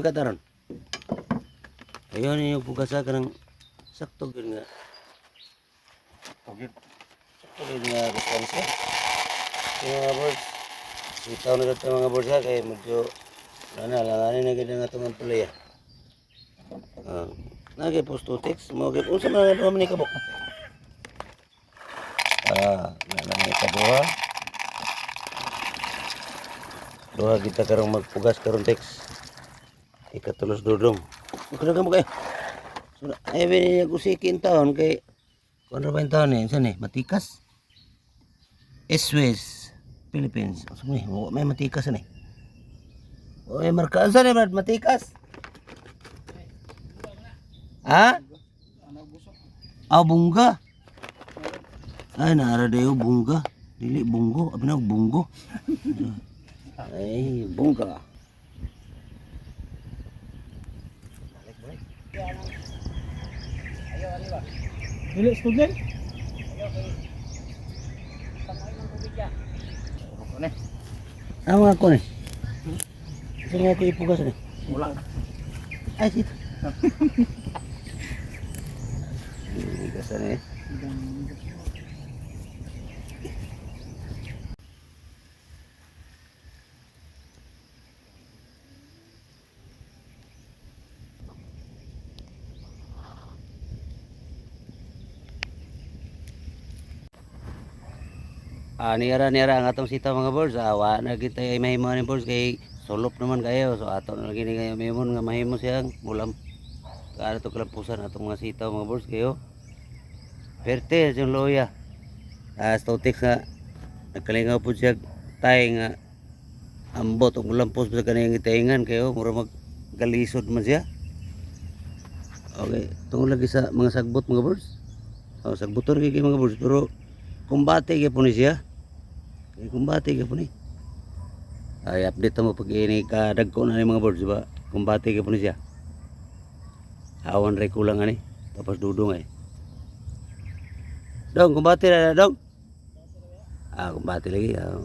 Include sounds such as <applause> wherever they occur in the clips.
magkataron. Ayun yung pugasa ka ng sakto gid nga. Tugid. Sakto gid nga response. Yung mga birds. Sitaw na dito mga birds ha kay medyo ano, langanin na gid nga itong pulay. Ah, nagay postotex mo gid unsa man nga ni kabok. Ah, nalang ikaduha. Duha kita karong magpugas karon text. Ikatulos dudong. Magkano mo kayo? So, ay bini niya kusikin taon kay Kuan ba yung taon eh? Saan eh? Matikas? Eswes, Philippines. Eh? Wa- May matikas saan eh? May markaan saan eh Brad? Matikas? Ha? Ah, bungga. Ay, naara dayo bungga. Dili, bunggo. Abi na, bunggo. <laughs> Ay, bungga. Dili student. Ano nga ko eh? Saan nga ko ipugas eh? Wala. Ay, sito. <laughs> Ipugasan eh. Ah, niyara niyara ang atong sita mga birds. Ah, wa na kita ay mahimo ni birds kay sulop naman kayo. So ato na lagi ni kayo mahimon nga mahimo siyang mulam. Kaano to kalapusan atong mga sita mga birds kayo. Perte yung loya. Ah, stotex nga nagkalingaw po siya tay nga ambot og lampos sa kaniyang itaingan kayo mura mag galisod man siya. Okay, tungod lagi sa mga sagbot mga birds. Oh, sagbutor kay mga birds pero kumbate kay po ni siya. Kay kumbate kay po ni. Ay update mo pag ini ka dagko na ni mga birds ba. Kumbate kay po ni siya. Awan ray kulang ani. Tapos dudong ay. Dong, kumbate na dong. Ah, kumbate lagi. Ah,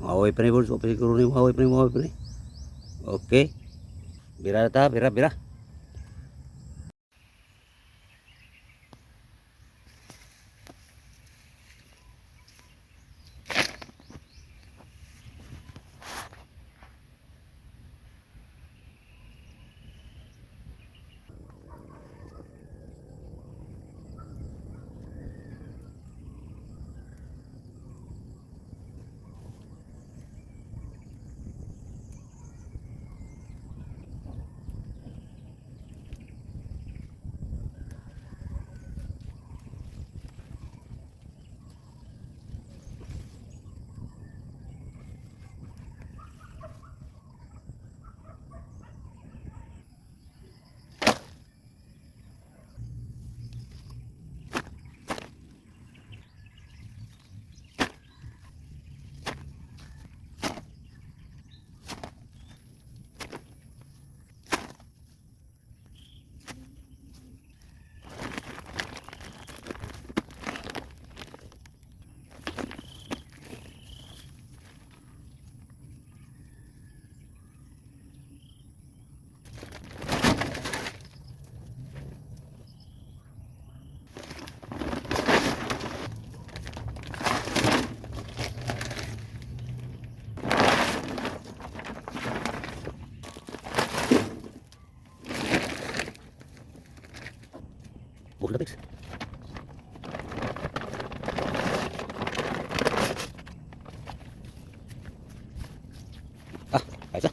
mawaway pa ni birds. Wapay siguro ni mawaway pa ni mawaway pa ni. Okay. Bira ta, bira, bira. Huwag na fix. Ah, ayos ah.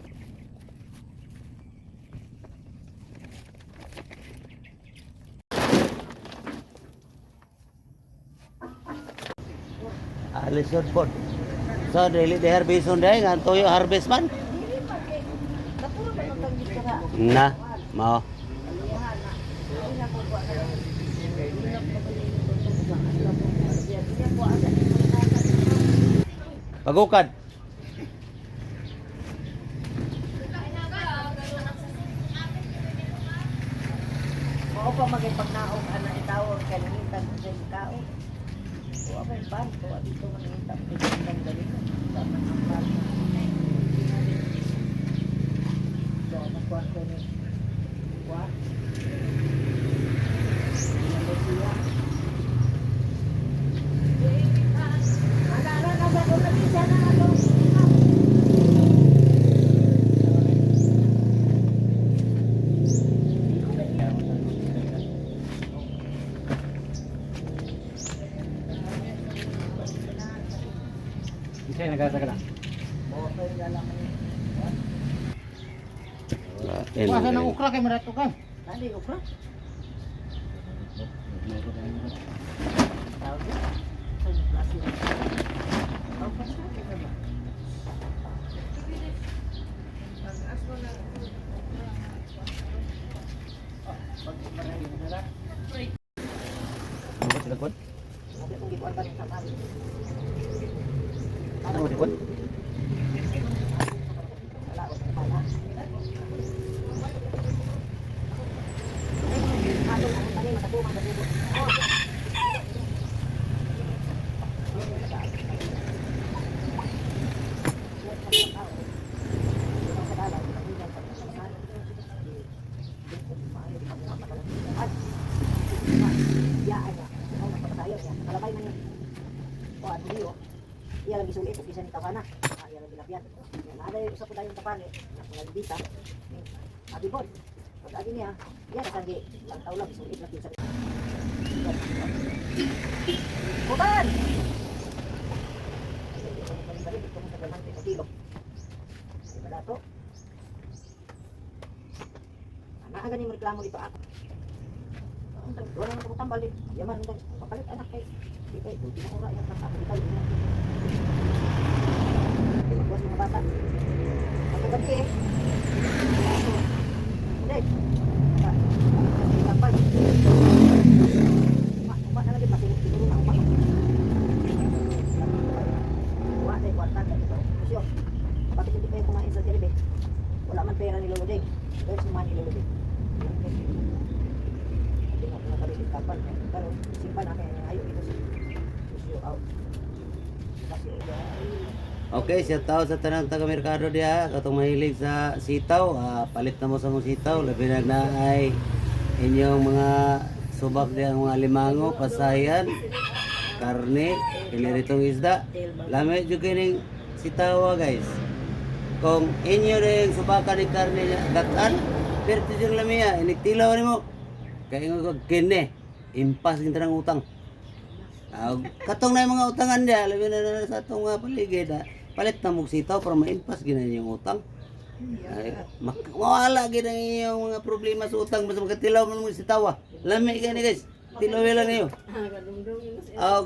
Alis yun po. So, daily they harvest on day, nga toyo harvest man. Na, mao. Pagukad. Mao pa magipagnaog ana itawag kalitan sa ikaw. Wa may ban ko dito man kita pinang dali. Tama ang ban. Do na ko kwarto ni Kuan. Ano siya? Ana, ana, nasa ko na siya nagasa ka. Ah, yan, Kuha ng ukra kay marato ka. Tadi ukra. Tahu dia. Saya Thank you. Iya lagi sulit kung bisa nitawana. Ah, iya lagi lapian. Yan, ada usa ko dayong tapani. Ako nagbita. Abi bod. Pag agi niya, iya kasanggi. Ang tao lang sulit lagi sa. Dato? Anak agad yung reklamo dito ako. Wala na ko tambal din. Yaman nang papalit anak kay. Di kay na ora yung kakak dito. Buwas mga bata. Pagkagabi eh. Hindi. Kapag. Umat na lagi pati siguro na umat. Umat na kwarta ka dito. Kusyo. Bakit hindi kayo kumain sa telebe? Wala man pera ni Lolo Dave. Dahil sumahan ni Lolo Dave. Hindi na kung nakabit kapan. Pero simpan na kaya ayaw ito si Kusyo out. Kasi Okay, shout out sa tanang taga merkado dia katong mahilig sa sitaw, ah, palit na mo sa mong sitaw, labi na na ay inyong mga subak diya mga limango, pasayan, karne, piliritong isda. Lami jud kining sitaw ah, guys. Kung inyo ring subakan ni karne niya gatan, pero yung lamia, iniktilaw nimo. Kaya nga kag kine, impas ng utang. Ah, katong na yung mga utangan dia, labi na na sa atong nga paligid. ah. Palit na mong sitaw para maimpas gina yung utang. Ay, mak- mawala gina yung mga problema sa utang basta magkatilaw mo mong sitaw. ah. Lami gani guys. Tilaw lang niyo. Ah,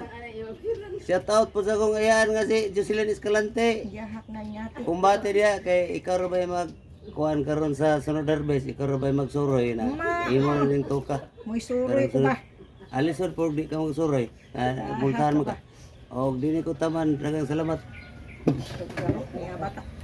<laughs> shout out po sa kong ayan nga si Jocelyn Escalante. Na niya. Kumbate dia kay ikaw ra ba mag kuan karon sa sunod harvest ikaw ra ba magsuroy na imo ning tuka. Muy suroy ko ba? Alisod por di ka magsuroy. Ah, multahan mo ka. Og dili ko taman dagang salamat. Bata.